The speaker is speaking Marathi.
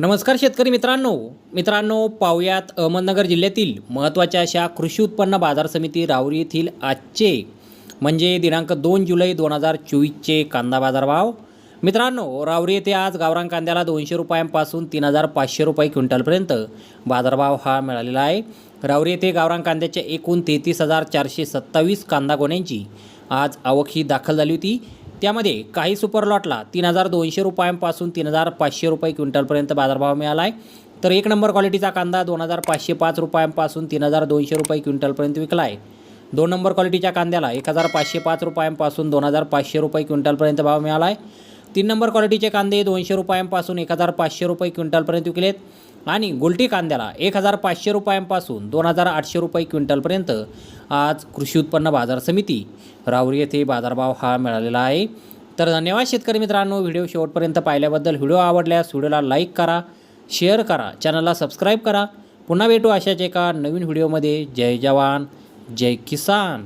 नमस्कार शेतकरी मित्रांनो. मित्रांनो पाहुयात अहमदनगर जिल्ह्यातील महत्त्वाच्या अशा कृषी उत्पन्न बाजार समिती राहुरी येथील आजचे म्हणजे दिनांक दोन जुलै दोन हजार चोवीसचे कांदा बाजारभाव. मित्रांनो रावरी येथे आज गावरान कांद्याला दोनशे रुपयांपासून तीन हजार पाचशे रुपये क्विंटलपर्यंत बाजारभाव हा मिळालेला आहे. रावरी येथे गावरान कांद्याच्या एकूण तेहतीस हजार चारशे सत्तावीस कांदा गोण्यांची आज आवक ही दाखल झाली होती. त्यामध्ये काही सुपर लॉटला तीन हजार दोनशे रुपयांपासून तीन हजार पाचशे रुपये क्विंटलपर्यंत बाजारभाव मिळाला आहे. तर एक नंबर क्वालिटीचा कांदा दोन हजार पाचशे पाच रुपयांपासून तीन हजार दोनशे रुपये क्विंटलपर्यंत विकला आहे. दोन नंबर क्वालिटीच्या कांद्याला एक हजार पाचशे पाच रुपयांपासून दोन हजार पाचशे रुपये क्विंटलपर्यंत भाव मिळाला आहे. तीन नंबर क्वालिटीचे कांदे दोनशे रुपयांपासून एक हजार पाचशे रुपये क्विंटलपर्यंत विकलेत. आणि गुलटी कांद्याला एक हजार पाचशे रुपयांपासून दोन हजार आठशे रुपये क्विंटलपर्यंत आज कृषी उत्पन्न बाजार समिती राहुरी येथे बाजारभाव हा मिळालेला आहे. तर धन्यवाद शेतकरी मित्रांनो व्हिडिओ शेवटपर्यंत पाहिल्याबद्दल. व्हिडिओ आवडल्यास व्हिडिओला लाईक करा शेअर करा चॅनलला सबस्क्राईब करा. पुन्हा भेटू अशाच एका नवीन व्हिडिओमध्ये. जय जवान जय किसान.